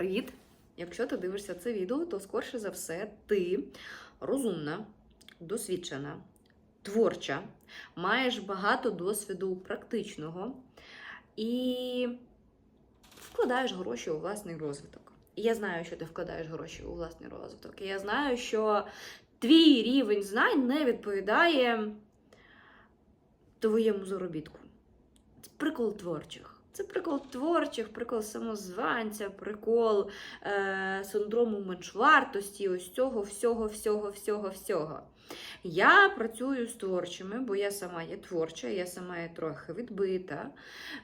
Привіт! Якщо ти дивишся це відео, то скорше за все ти розумна, досвідчена, творча, маєш багато досвіду практичного і вкладаєш гроші у власний розвиток. І я знаю, що ти вкладаєш гроші у власний розвиток. І я знаю, що твій рівень знань не відповідає твоєму заробітку. Це прикол творчих. Це прикол творчих, прикол самозванця, прикол е, синдрому меншвартості, ось цього всього, всього, всього, всього. Я працюю з творчими, бо я сама є творча, я сама є трохи відбита.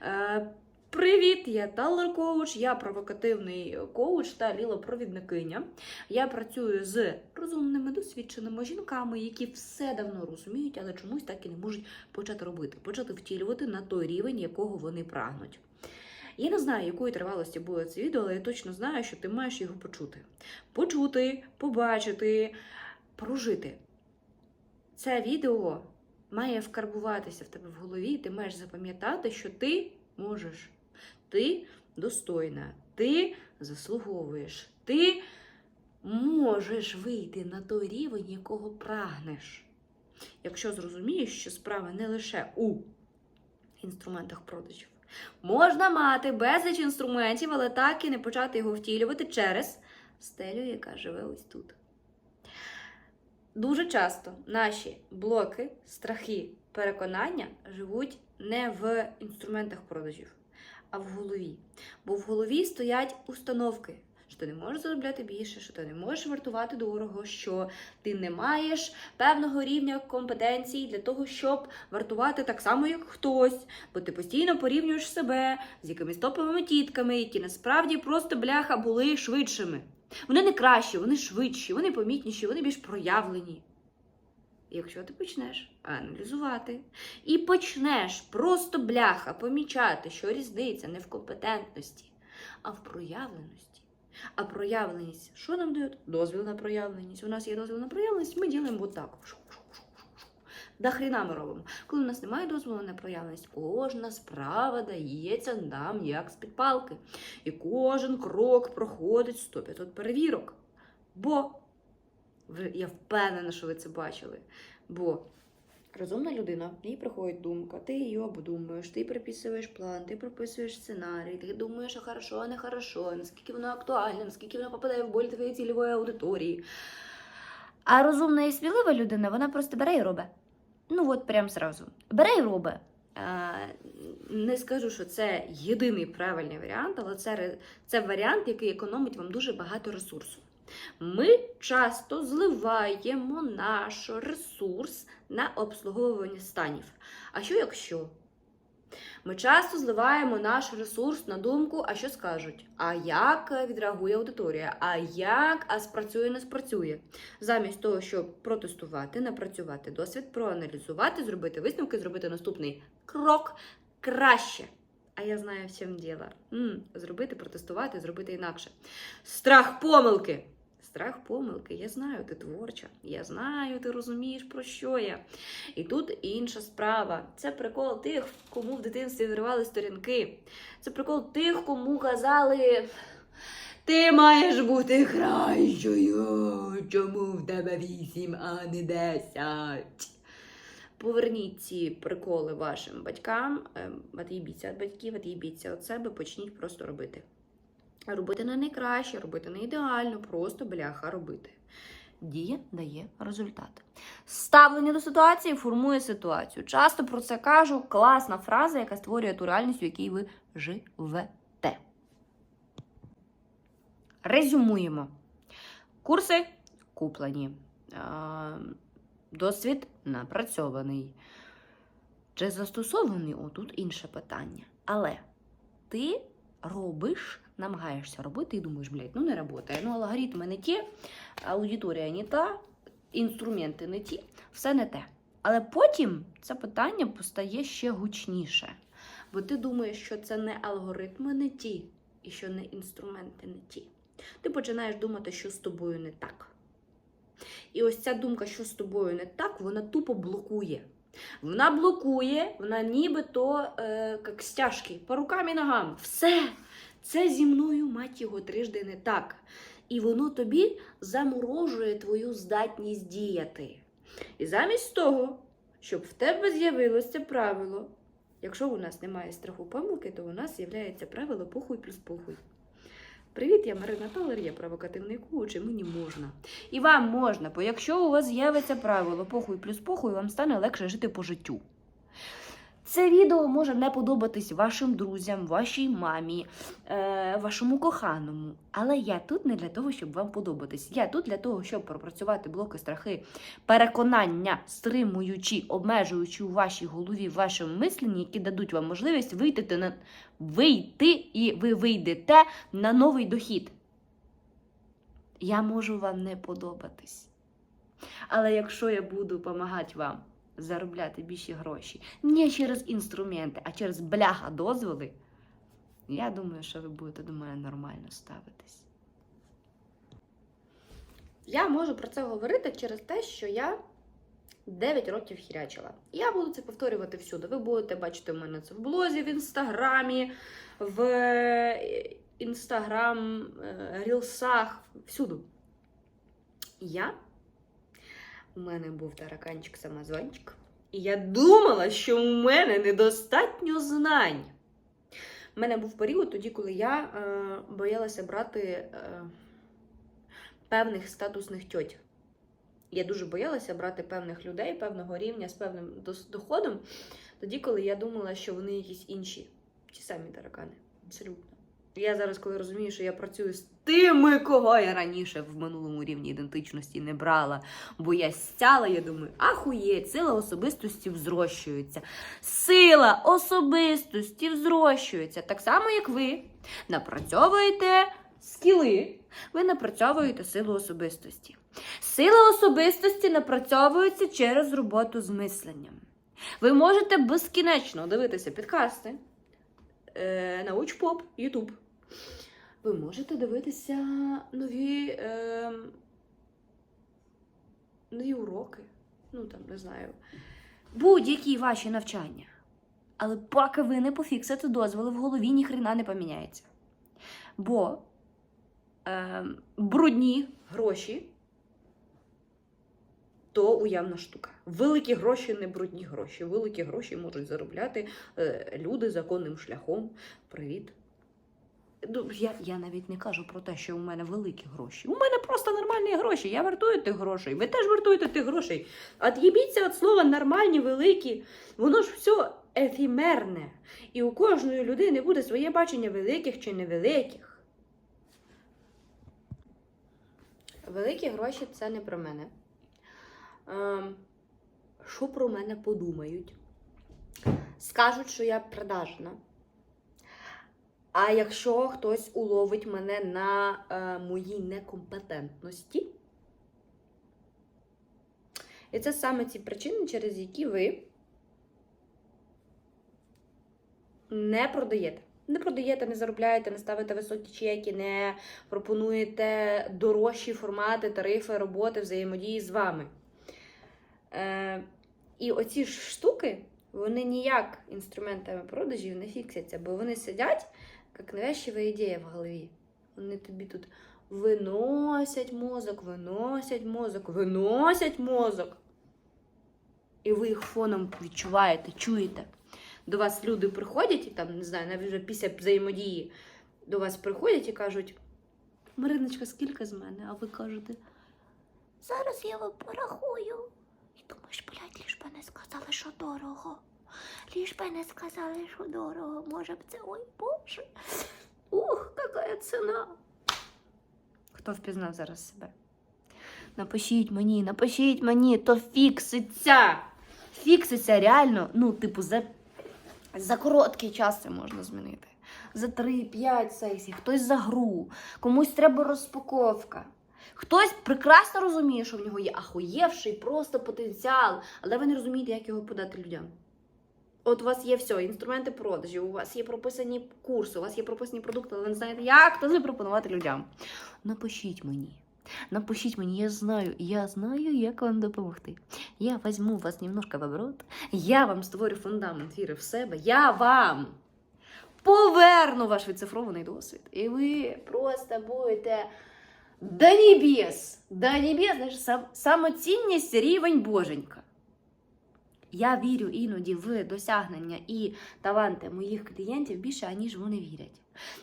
Е, Привіт, я Талер коуч, я провокативний коуч та лілопровідникиня. Я працюю з розумними, досвідченими жінками, які все давно розуміють, але чомусь так і не можуть почати робити, почати втілювати на той рівень, якого вони прагнуть. Я не знаю, якої тривалості буде це відео, але я точно знаю, що ти маєш його почути. Почути, побачити, прожити. Це відео має вкарбуватися в тебе в голові, і ти маєш запам'ятати, що ти можеш. Ти достойна, ти заслуговуєш, ти можеш вийти на той рівень, якого прагнеш. Якщо зрозумієш, що справа не лише у інструментах продажів. Можна мати безліч інструментів, але так і не почати його втілювати через стелю, яка живе ось тут. Дуже часто наші блоки, страхи, переконання живуть не в інструментах продажів, а в голові. Бо в голові стоять установки, що ти не можеш заробляти більше, що ти не можеш вартувати дорого, що ти не маєш певного рівня компетенцій для того, щоб вартувати так само, як хтось, бо ти постійно порівнюєш себе з якимись топовими тітками, які насправді просто бляха були швидшими. Вони не кращі, вони швидші, вони помітніші, вони більш проявлені. Якщо ти почнеш аналізувати і почнеш просто бляха помічати, що різниця не в компетентності, а в проявленості. А проявленість, що нам дають? Дозвіл на проявленість. У нас є дозвіл на проявленість, ми ділимо отак. Да хріна ми робимо. Коли у нас немає дозволу на проявленість, кожна справа дається нам як з-під палки. І кожен крок проходить 100-500 перевірок. Бо я впевнена, що ви це бачили. Бо розумна людина, їй приходить думка, ти її обдумуєш, ти приписуєш план, ти прописуєш сценарій, ти думаєш, а хорошо, а не хорошо, наскільки воно актуальне, наскільки воно попадає в боль твоєї цільової аудиторії. А розумна і смілива людина, вона просто бере і робить. Ну от прям зразу. Бере і робить. Не скажу, що це єдиний правильний варіант, але це, це варіант, який економить вам дуже багато ресурсу. Ми часто зливаємо наш ресурс на обслуговування станів. А що якщо? Ми часто зливаємо наш ресурс на думку, а що скажуть? А як відреагує аудиторія? А як, а спрацює, не спрацює? Замість того, щоб протестувати, напрацювати досвід, проаналізувати, зробити висновки, зробити наступний крок краще. А я знаю, в чому діло. М, Зробити, протестувати, зробити інакше. Страх помилки. Страх помилки. Я знаю, ти творча. Я знаю, ти розумієш, про що я. І тут інша справа. Це прикол тих, кому в дитинстві зривали сторінки. Це прикол тих, кому казали. Ти маєш бути кращою. Чому в тебе вісім, а не десять? Поверніть ці приколи вашим батькам, від'їбіться від батьків, від'їбіться від себе, почніть просто робити. Робити не найкраще, робити не ідеально, просто бляха робити. Дія дає результат. Ставлення до ситуації формує ситуацію. Часто про це кажу. Класна фраза, яка створює ту реальність, в якій ви живете. Резюмуємо. Курси куплені. Досвід напрацьований. Чи застосований? Отут інше питання. Але ти робиш, намагаєшся робити і думаєш, блядь, ну не працює. Ну, алгоритми не ті, аудиторія не та, інструменти не ті, все не те. Але потім це питання постає ще гучніше. Бо ти думаєш, що це не алгоритми не ті, і що не інструменти не ті. Ти починаєш думати, що з тобою не так. І ось ця думка, що з тобою не так, вона тупо блокує. Вона блокує, вона нібито е, як стяжки по рукам і ногам. Все. Це зі мною, мать його, трижди не так. І воно тобі заморожує твою здатність діяти. І замість того, щоб в тебе з'явилося правило, якщо у нас немає страху помилки, то у нас з'являється правило похуй плюс похуй. Привіт, я Марина Талер, я провокативний коуч, і мені можна. І вам можна, бо якщо у вас з'явиться правило похуй плюс похуй, вам стане легше жити по життю. Це відео може не подобатись вашим друзям, вашій мамі, е, вашому коханому. Але я тут не для того, щоб вам подобатись. Я тут для того, щоб пропрацювати блоки страхи, переконання, стримуючи, обмежуючи у вашій голові, в вашому мисленні, які дадуть вам можливість вийти на вийти, і ви вийдете на новий дохід. Я можу вам не подобатись. Але якщо я буду допомагати вам заробляти більші гроші не через інструменти, а через бляха дозволи, я думаю, що ви будете до мене нормально ставитись. Я можу про це говорити через те, що я 9 років хірячила. Я буду це повторювати всюди. Ви будете бачити у мене це в блозі, в інстаграмі, в е, інстаграм, е, рілсах, всюди. Я у мене був тараканчик самозванчик, і я думала, що у мене недостатньо знань. У мене був період тоді, коли я е, боялася брати е, певних статусних тьоть. Я дуже боялася брати певних людей певного рівня з певним доходом, тоді, коли я думала, що вони якісь інші, ті самі таракани. Абсолютно. Я зараз, коли розумію, що я працюю з тими, кого я раніше в минулому рівні ідентичності не брала, бо я стяла, я думаю, ахуєть, сила особистості взрощується. Сила особистості взрощується. Так само, як ви напрацьовуєте скіли, ви напрацьовуєте силу особистості. Сила особистості напрацьовується через роботу з мисленням. Ви можете безкінечно дивитися підкасти, е, научпоп, Ютуб. Ви можете дивитися нові, е, нові уроки. Ну там, не знаю. Будь-які ваші навчання. Але поки ви не пофіксите дозволи, в голові ніхрена не поміняється. Бо е, брудні гроші то уявна штука. Великі гроші не брудні гроші. Великі гроші можуть заробляти е, люди законним шляхом. Привіт. Ну, Я, я навіть не кажу про те, що у мене великі гроші. У мене просто нормальні гроші. Я вартую тих грошей. Ви теж вартуєте тих грошей. От'їбіться від слова нормальні, великі. Воно ж все ефімерне. І у кожної людини буде своє бачення великих чи невеликих. Великі гроші це не про мене. Ем, що про мене подумають? Скажуть, що я продажна. А якщо хтось уловить мене на е, моїй некомпетентності, і це саме ці причини, через які ви не продаєте. Не продаєте, не заробляєте, не ставите високі чеки, не пропонуєте дорожчі формати, тарифи, роботи, взаємодії з вами. Е, і оці ж штуки, вони ніяк інструментами продажів не фіксяться, бо вони сидять, як навязчива ідея в голові. Вони тобі тут виносять мозок, виносять мозок, виносять мозок. І ви їх фоном відчуваєте, чуєте. До вас люди приходять, і там, не знаю, навіть вже після взаємодії до вас приходять і кажуть: Мариночка, скільки з мене? А ви кажете, зараз я вам порахую. І думаєш, блядь, ліж би не сказали, що дорого. Ліж би не сказали, що дорого. Може б це, ой Боже. Ух, яка ціна. Хто впізнав зараз себе? Напишіть мені, напишіть мені, то фікситься. Фікситься реально, ну, типу, за, за короткий час це можна змінити. За 3-5 сесій, хтось за гру, комусь треба розпаковка. Хтось прекрасно розуміє, що в нього є ахуєвший просто потенціал, але ви не розумієте, як його подати людям. От у вас є все, інструменти продажів, у вас є прописані курси, у вас є прописані продукти, але не знаєте, як це запропонувати людям. Напишіть мені. Напишіть мені, я знаю, я знаю, як вам допомогти. Я візьму вас немножко в оборот, я вам створю фундамент віри в себе, я вам поверну ваш відцифрований досвід. І ви просто будете до небес. До небес, знаєш, сам, самоцінність рівень боженька. Я вірю іноді в досягнення і таланти моїх клієнтів більше, аніж вони вірять.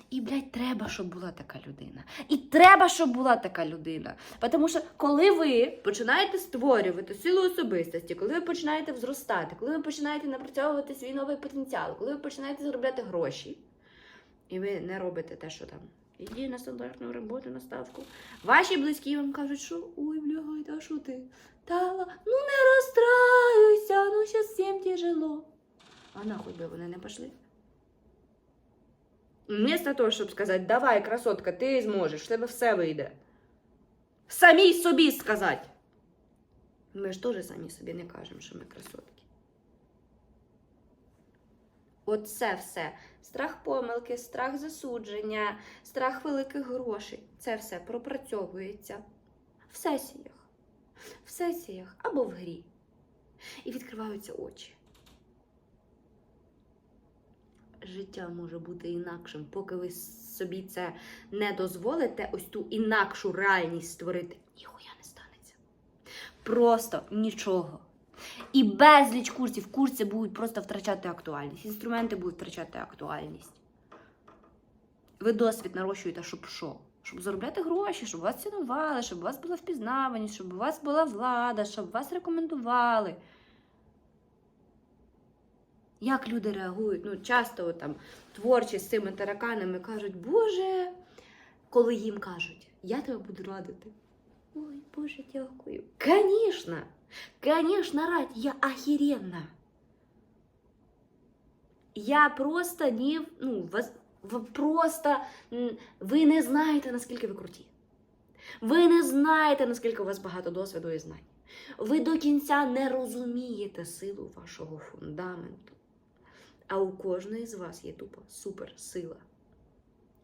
І, блядь, треба, щоб була така людина. І треба, щоб була така людина. Тому що коли ви починаєте створювати силу особистості, коли ви починаєте взростати, коли ви починаєте напрацьовувати свій новий потенціал, коли ви починаєте заробляти гроші, і ви не робите те, що там. Іди на стандартну роботу на ставку. Ваші близькі вам кажуть, що ой, блядь, а що ти? Тала, ну не розстраюйся, ну зараз всім тяжело. А нахуй би вони не пішли. Вместо того, щоб сказати, давай, красотка, ти зможеш, в тебе все вийде. Самій собі сказати. Ми ж теж самі собі не кажемо, що ми красотки. Оце все. Страх помилки, страх засудження, страх великих грошей. Це все пропрацьовується в сесіях. В сесіях або в грі. І відкриваються очі. Життя може бути інакшим, поки ви собі це не дозволите, ось ту інакшу реальність створити. Ніхуя не станеться. Просто нічого. І безліч курсів. Курси будуть просто втрачати актуальність. Інструменти будуть втрачати актуальність. Ви досвід нарощуєте, щоб що? Щоб заробляти гроші, щоб вас цінували, щоб у вас була впізнаваність, щоб у вас була влада, щоб вас рекомендували. Як люди реагують? Ну, часто там творчі з цими тараканами кажуть, Боже, коли їм кажуть, я тебе буду радити. Ой, Боже, дякую. Конечно, конечно, рад, я охеренна. Я просто не, ну, вас, ви просто, ви не знаєте, наскільки ви круті. Ви не знаєте, наскільки у вас багато досвіду і знань. Ви до кінця не розумієте силу вашого фундаменту. А у кожної з вас є тупо суперсила.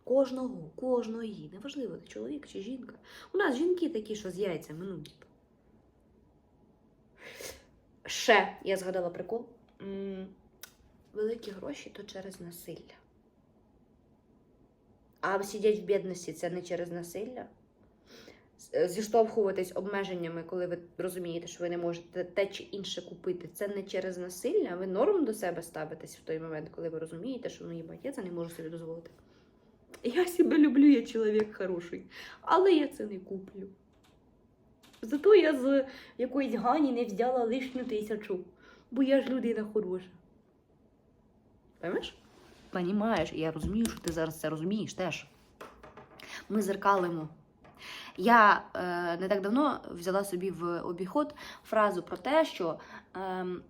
Кожного, кожної, неважливо, ти чоловік чи жінка. У нас жінки такі, що з яйцями, ну. типу. Ще я згадала прикол. Великі гроші то через насилля. А сидять в бідності це не через насилля. З- Зіштовхуватись обмеженнями, коли ви розумієте, що ви не можете те чи інше купити, це не через насилля. Ви норм до себе ставитесь в той момент, коли ви розумієте, що ну їбать, я це не можу собі дозволити. Я себе люблю, я чоловік хороший, але я це не куплю. Зато я з якоїсь Гані не взяла лишню тисячу, бо я ж людина хороша. Поймеш? Понімаєш, я розумію, що ти зараз це розумієш теж. Ми зеркалимо. Я е, не так давно взяла собі в обіход фразу про те, що ем,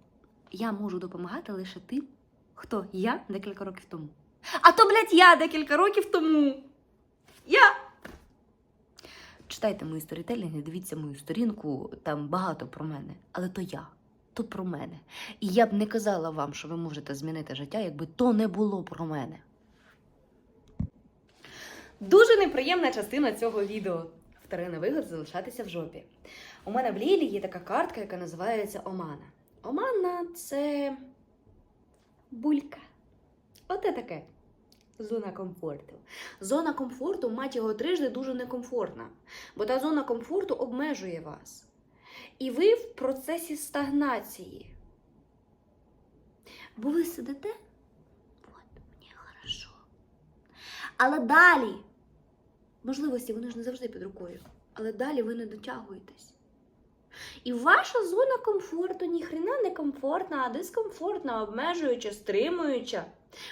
я можу допомагати лише тим, хто я декілька років тому. А то, блядь, я декілька років тому. Я. Читайте мої сторітелінги, дивіться мою сторінку, там багато про мене. Але то я, то про мене. І я б не казала вам, що ви можете змінити життя, якби то не було про мене. Дуже неприємна частина цього відео. Вторинний вигод залишатися в жопі. У мене в Лілі є така картка, яка називається Омана. Омана це булька. Оте таке. Зона комфорту. Зона комфорту, мать його трижди, дуже некомфортна. Бо та зона комфорту обмежує вас. І ви в процесі стагнації. Бо ви сидите, от, мені хорошо. Але далі, можливості, вони ж не завжди під рукою, але далі ви не дотягуєтесь. І ваша зона комфорту ніхрена не комфортна, а дискомфортна, обмежуюча, стримуюча.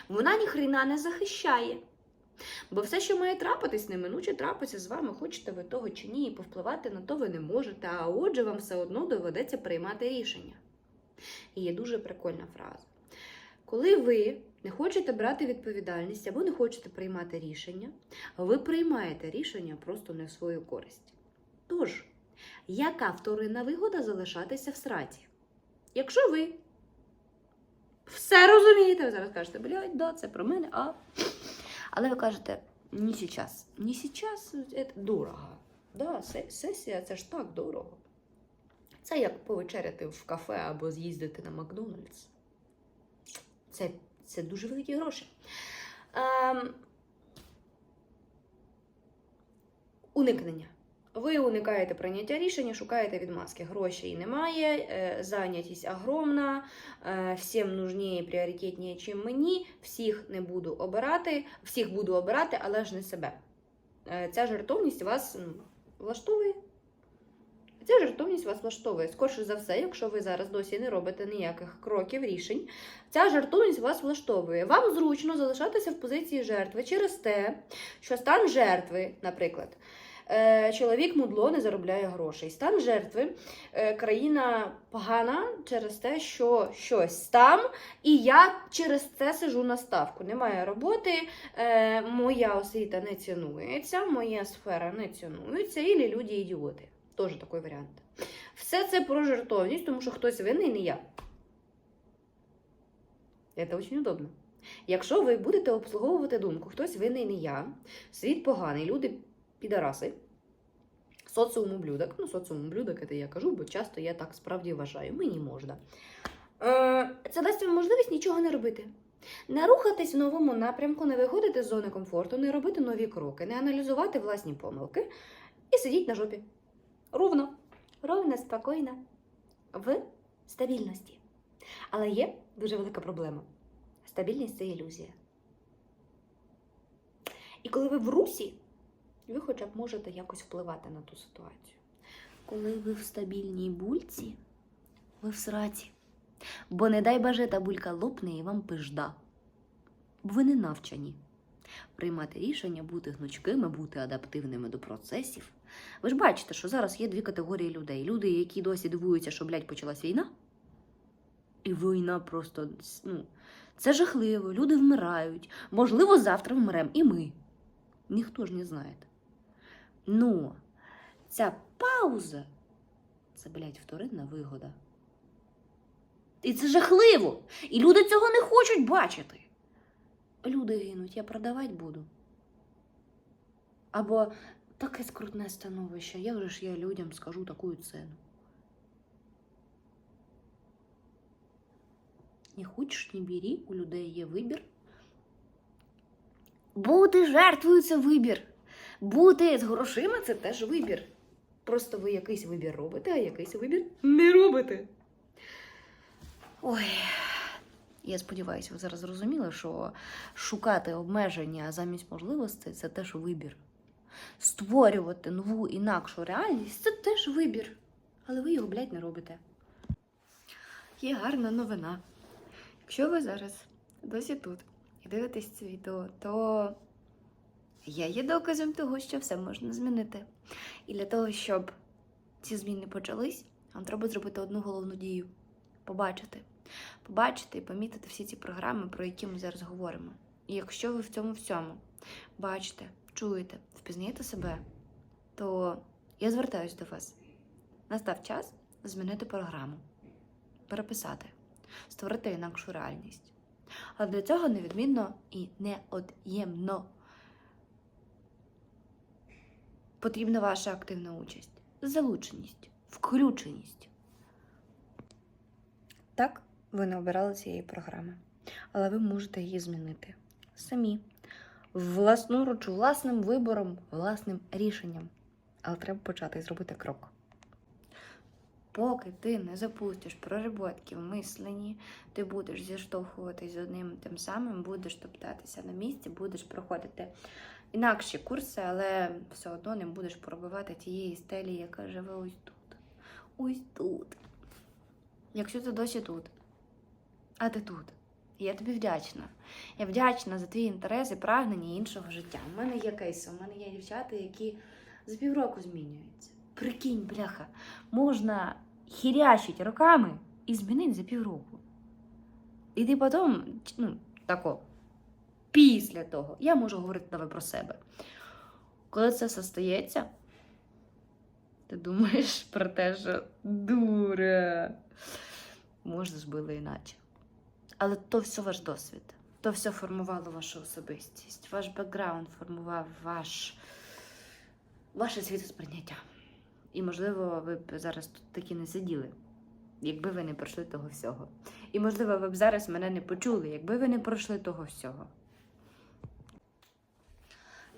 Вона ніхрена не захищає. Бо все, що має трапитись, неминуче трапиться з вами, хочете ви того чи ні, і повпливати на то ви не можете, а отже, вам все одно доведеться приймати рішення. І є дуже прикольна фраза. Коли ви не хочете брати відповідальність або не хочете приймати рішення, ви приймаєте рішення просто не в свою користь. Тож, яка вторинна вигода залишатися в сраці? Якщо ви все розумієте, ви зараз кажете, блядь, да, це про мене, а. Але ви кажете, не сейчас. Не сейчас, це дорого. Да, сесія це ж так дорого. Це як повечеряти в кафе або з'їздити на Макдональдс. Це, це дуже великі гроші. Ем, уникнення. Ви уникаєте прийняття рішення, шукаєте відмазки. Грошей немає, е, зайнятість огромна, е, всім нужніє і пріоритетніше, чим мені. Всіх не буду обирати, всіх буду обирати, але ж не себе. Е, Ця жертовність вас ну, влаштовує. Ця жертовність вас влаштовує. Скорше за все, якщо ви зараз досі не робите ніяких кроків, рішень, ця жертовність вас влаштовує. Вам зручно залишатися в позиції жертви через те, що стан жертви, наприклад, чоловік мудло не заробляє грошей. Стан жертви, е, країна погана через те, що щось там, і я через це сижу на ставку. Немає роботи, е, моя освіта не цінується, моя сфера не цінується, і люди ідіоти. Теж такий варіант. Все це про жертовність, тому що хтось винний, не я. Це дуже удобно. Якщо ви будете обслуговувати думку, хтось винний не я, світ поганий, люди підараси, соціум ублюдок, ну, соціум ублюдок, це я кажу, бо часто я так справді вважаю, мені можна. Е, Це дасть вам можливість нічого не робити. Не рухатись в новому напрямку, не виходити з зони комфорту, не робити нові кроки, не аналізувати власні помилки і сидіть на жопі. Ровно, ровно, спокійно, в стабільності. Але є дуже велика проблема. Стабільність це ілюзія. І коли ви в русі, ви хоча б можете якось впливати на ту ситуацію. Коли ви в стабільній бульці, ви в сраці. Бо не дай боже та булька лопне і вам пижда. Бо ви не навчені приймати рішення, бути гнучкими, бути адаптивними до процесів. Ви ж бачите, що зараз є дві категорії людей: люди, які досі дивуються, що блядь, почалась війна. І війна просто ну, це жахливо, люди вмирають. Можливо, завтра вмремо і ми. Ніхто ж не знає. Ну, ця пауза це, блядь, вторинна вигода. І це жахливо. І люди цього не хочуть бачити. Люди гинуть, я продавати буду. Або таке скрутне становище, як же ж я людям скажу таку ціну. Не хочеш, не бери, у людей є вибір. Бути жертвою це вибір. Бути з грошима це теж вибір. Просто ви якийсь вибір робите, а якийсь вибір не робите. Ой. Я сподіваюся, ви зараз зрозуміли, що шукати обмеження замість можливостей це теж вибір. Створювати нову інакшу реальність це теж вибір. Але ви його, блядь, не робите. Є гарна новина. Якщо ви зараз досі тут і дивитесь це відео, то я є доказом того, що все можна змінити. І для того, щоб ці зміни почались, вам треба зробити одну головну дію побачити. Побачити і помітити всі ці програми, про які ми зараз говоримо. І якщо ви в цьому всьому бачите, чуєте, впізнаєте себе, то я звертаюся до вас. Настав час змінити програму, переписати, створити інакшу реальність. Але для цього невідмінно і неод'ємно потрібна ваша активна участь, залученість, включеність. Так, ви не обирали цієї програми, але ви можете її змінити самі, власноруч, власним вибором, власним рішенням. Але треба почати і зробити крок. Поки ти не запустиш проработки в мисленні, ти будеш зіштовхуватись з одним тим самим, будеш топтатися на місці, будеш проходити інакші курси, але все одно не будеш пробивати тієї стелі, яка живе ось тут. Ось тут. Якщо ти досі тут, а ти тут. Я тобі вдячна. Я вдячна за твій інтерес і прагнення іншого життя. У мене є кейси, у мене є дівчата, які за півроку змінюються. Прикинь, бляха, можна хірячить роками і змінити за півроку. І ти потім, ну, тако, після того, я можу говорити давай про себе. Коли це все стається, ти думаєш про те, що дура. Можна ж було іначе. Але то все ваш досвід, то все формувало вашу особистість, ваш бекграунд формував ваш, ваше світосприйняття. І, можливо, ви б зараз тут такі не сиділи, якби ви не пройшли того всього. І, можливо, ви б зараз мене не почули, якби ви не пройшли того всього.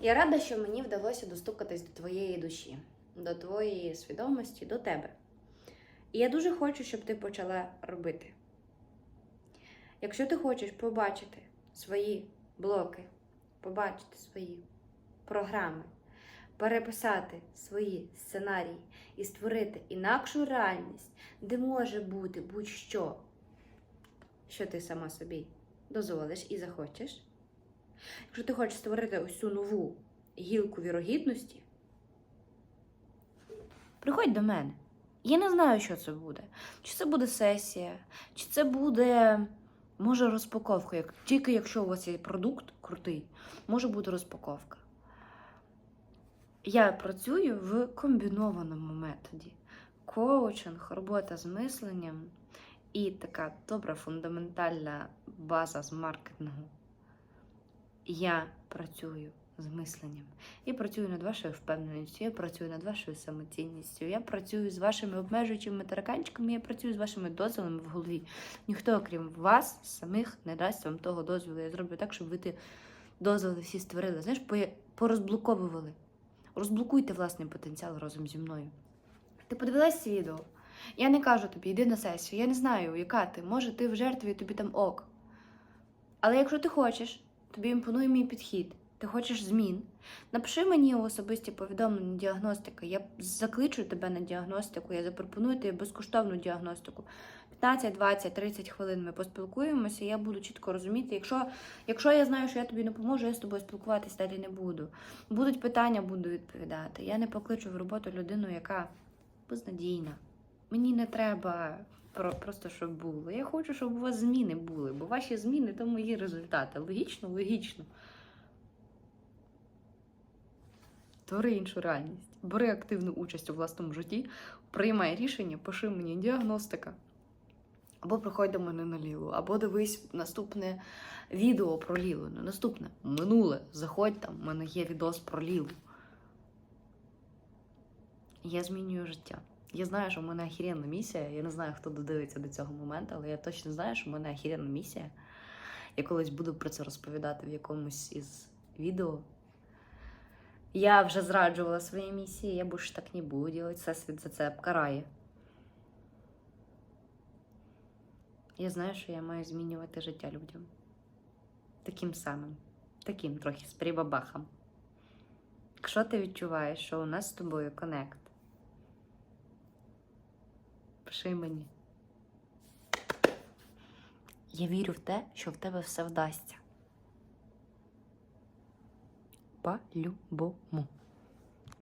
Я рада, що мені вдалося достукатись до твоєї душі, до твоєї свідомості, до тебе. І я дуже хочу, щоб ти почала робити. Якщо ти хочеш побачити свої блоки, побачити свої програми, переписати свої сценарії і створити інакшу реальність, де може бути будь-що, що ти сама собі дозволиш і захочеш. Якщо ти хочеш створити ось цю нову гілку вірогідності, Приходь до мене. Я не знаю, що це буде. Чи це буде сесія, чи це буде, може, розпаковка. Як, тільки якщо у вас є продукт крутий, може бути розпаковка. Я працюю в комбінованому методі. Коучинг, робота з мисленням і така добра фундаментальна база з маркетингу. Я працюю з мисленням. Я працюю над вашою впевненістю, я працюю над вашою самоцінністю, я працюю з вашими обмежуючими тараканчиками, я працюю з вашими дозволами в голові. Ніхто, окрім вас, самих, не дасть вам того дозволу. Я зроблю так, щоб ви ті дозволи всі створили. Знаєш, порозблоковували. Розблокуйте власний потенціал разом зі мною. Ти подивилась відео? Я не кажу тобі, йди на сесію. Я не знаю, яка ти. Може, ти в жертві, тобі там ок. Але якщо ти хочеш, тобі імпонує мій підхід, ти хочеш змін, напиши мені особисті повідомлення діагностики. Я закличу тебе на діагностику, я запропоную тобі безкоштовну діагностику. 15, 20, 30 хвилин ми поспілкуємося, і я буду чітко розуміти. Якщо, якщо я знаю, що я тобі не поможу, я з тобою спілкуватися далі не буду. Будуть питання, буду відповідати. Я не покличу в роботу людину, яка безнадійна. Мені не треба про, просто, щоб було. Я хочу, щоб у вас зміни були, бо ваші зміни то мої результати. Логічно, логічно. Твори іншу реальність. Бери активну участь у власному житті, приймай рішення, пиши мені діагностика. Або приходь до мене на Лілу, або дивись наступне відео про Лілу. Не наступне минуле. Заходь там, в мене є відос про Лілу. Я змінюю життя. Я знаю, що в мене охеренна місія. Я не знаю, хто додивиться до цього моменту, але я точно знаю, що в мене охеренна місія. Я колись буду про це розповідати в якомусь із відео. Я вже зраджувала свої місії, я більше так не буду робити. Всесвіт за це карає. Я знаю, що я маю змінювати життя людям. Таким самим, таким трохи з прибабахом. Якщо ти відчуваєш, що у нас з тобою конект, пиши мені. Я вірю в те, що в тебе все вдасться. По-любому.